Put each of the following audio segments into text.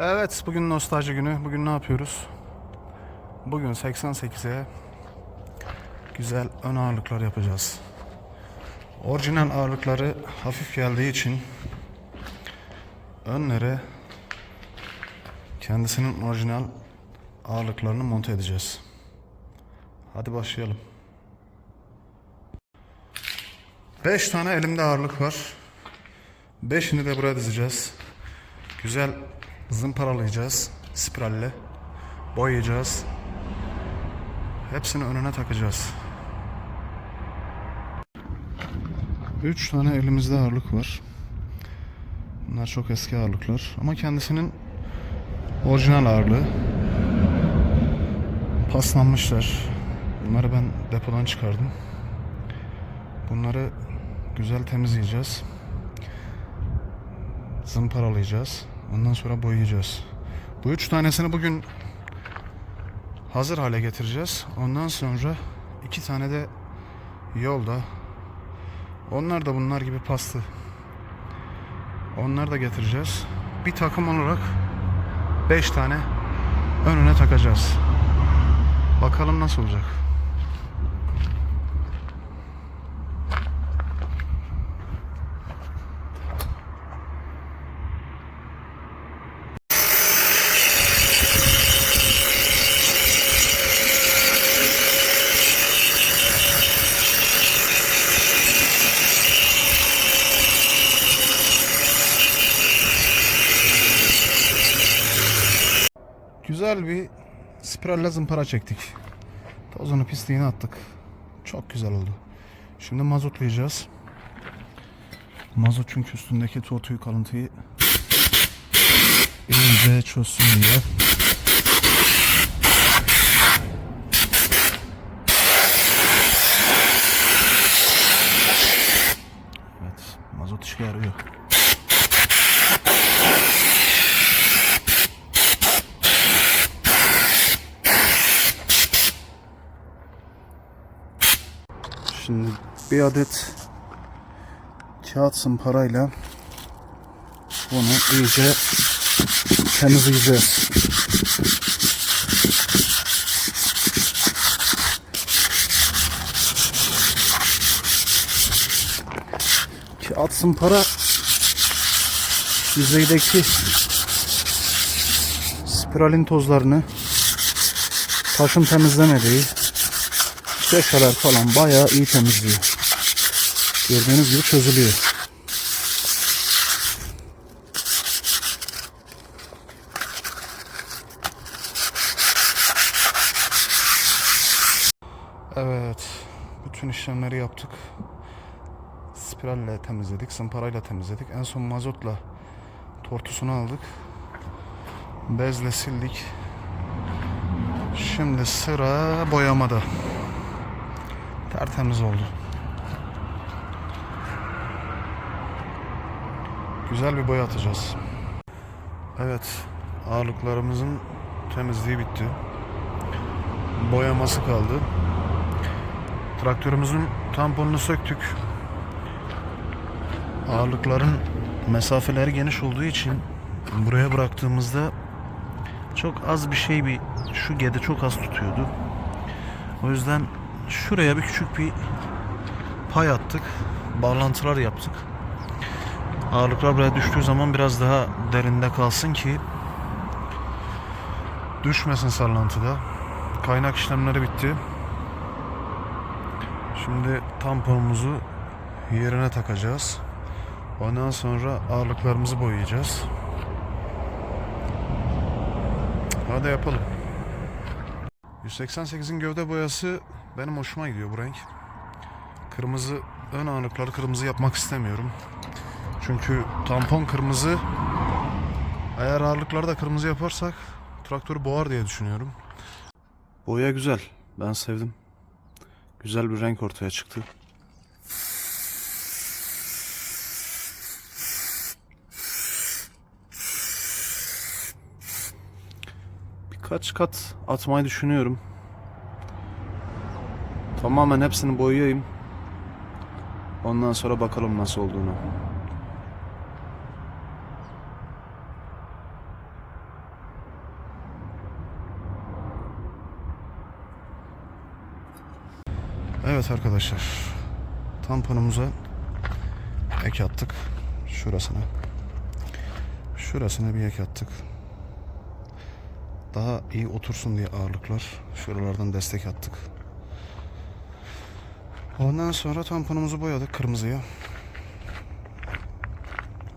Evet, bugün nostalji günü. Bugün ne yapıyoruz? Bugün 88'e güzel ön ağırlıklar yapacağız. Orijinal ağırlıkları hafif geldiği için önlere kendisinin orijinal ağırlıklarını monte edeceğiz. Hadi başlayalım. 5 tane elimde ağırlık var. 5'ini de buraya dizeceğiz. Güzel zımparalayacağız spiralle. Boyayacağız. Hepsini önüne takacağız. 3 tane elimizde ağırlık var. Bunlar çok eski ağırlıklar ama kendisinin orijinal ağırlığı. Paslanmışlar. Bunları ben depodan çıkardım. Bunları güzel temizleyeceğiz. Zımparalayacağız. Ondan sonra boyayacağız. Bu üç tanesini bugün hazır hale getireceğiz. Ondan sonra iki tane de yolda. Onlar da bunlar gibi paslı. Onları da getireceğiz. Bir takım olarak beş tane önüne takacağız. Bakalım nasıl olacak. Güzel bir spiralle zımpara çektik. Tozunu pisliğini attık. Çok güzel oldu. Şimdi mazotlayacağız. Mazot çünkü üstündeki tortuyu kalıntıyı iyice çözsün diye. Evet, mazot işe yarıyor. Şimdi bir adet kağıt zımparayla bunu iyice temizleyeceğiz. Kağıt zımpara yüzeydeki spiralin tozlarını taşın temizlemediği Şeşeler falan bayağı iyi temizliyor. Gördüğünüz gibi çözülüyor. Evet. Bütün işlemleri yaptık. Spiralle temizledik, zımparayla temizledik. En son mazotla tortusunu aldık. Bezle sildik. Şimdi sıra boyamada. Tertemiz oldu. Güzel bir boya atacağız. Evet, ağırlıklarımızın temizliği bitti. Boyaması kaldı. Traktörümüzün tamponunu söktük. Ağırlıkların mesafeleri geniş olduğu için buraya bıraktığımızda çok az bir şey bir şu gede çok az tutuyordu. O yüzden şuraya bir küçük bir pay attık. Bağlantılar yaptık. Ağırlıklar buraya düştüğü zaman biraz daha derinde kalsın ki düşmesin sallantıda. Kaynak işlemleri bitti. Şimdi tamponumuzu yerine takacağız. Ondan sonra ağırlıklarımızı boyayacağız. Hadi yapalım. 188'in gövde boyası benim hoşuma gidiyor bu renk. Kırmızı ön ağırlıkları kırmızı yapmak istemiyorum. Çünkü tampon kırmızı. Eğer ağırlıkları da kırmızı yaparsak traktörü boğar diye düşünüyorum. Boya güzel. Ben sevdim. Güzel bir renk ortaya çıktı. Birkaç kat atmayı düşünüyorum. Tamamen hepsini boyayayım. Ondan sonra bakalım nasıl olduğunu. Evet arkadaşlar. Tamponumuza ek attık. Şurasına. Şurasına bir ek attık. Daha iyi otursun diye ağırlıklar. Şuralardan destek attık. Ondan sonra tamponumuzu boyadık kırmızıya.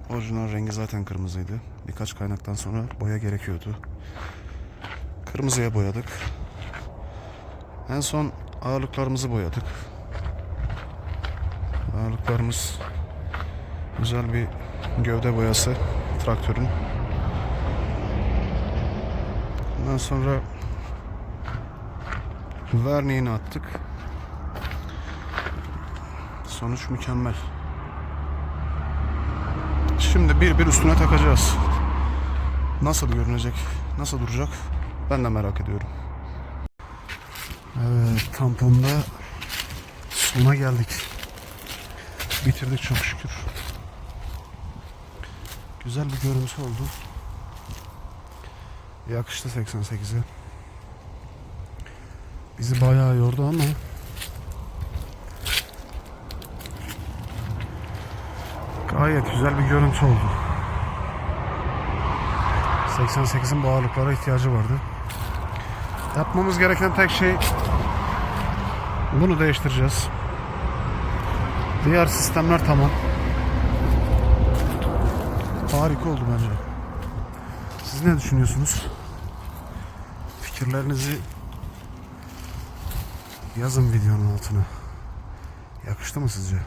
Orijinal rengi zaten kırmızıydı. Birkaç kaynaktan sonra boya gerekiyordu. Kırmızıya boyadık. En son ağırlıklarımızı boyadık. Ağırlıklarımız güzel bir gövde boyası traktörün. Ondan sonra verniğini attık. Sonuç mükemmel. Şimdi bir bir üstüne takacağız. Nasıl görünecek, nasıl duracak ben de merak ediyorum. Evet tamponda sona geldik. Bitirdik çok şükür. Güzel bir görüntü oldu. Yakıştı 88'e. Bizi bayağı yordu ama gayet güzel bir görüntü oldu. 88'in bu ağırlıklara ihtiyacı vardı. Yapmamız gereken tek şey bunu değiştireceğiz. Diğer sistemler tamam. Harika oldu bence. Siz ne düşünüyorsunuz? Fikirlerinizi yazın videonun altına. Yakıştı mı sizce?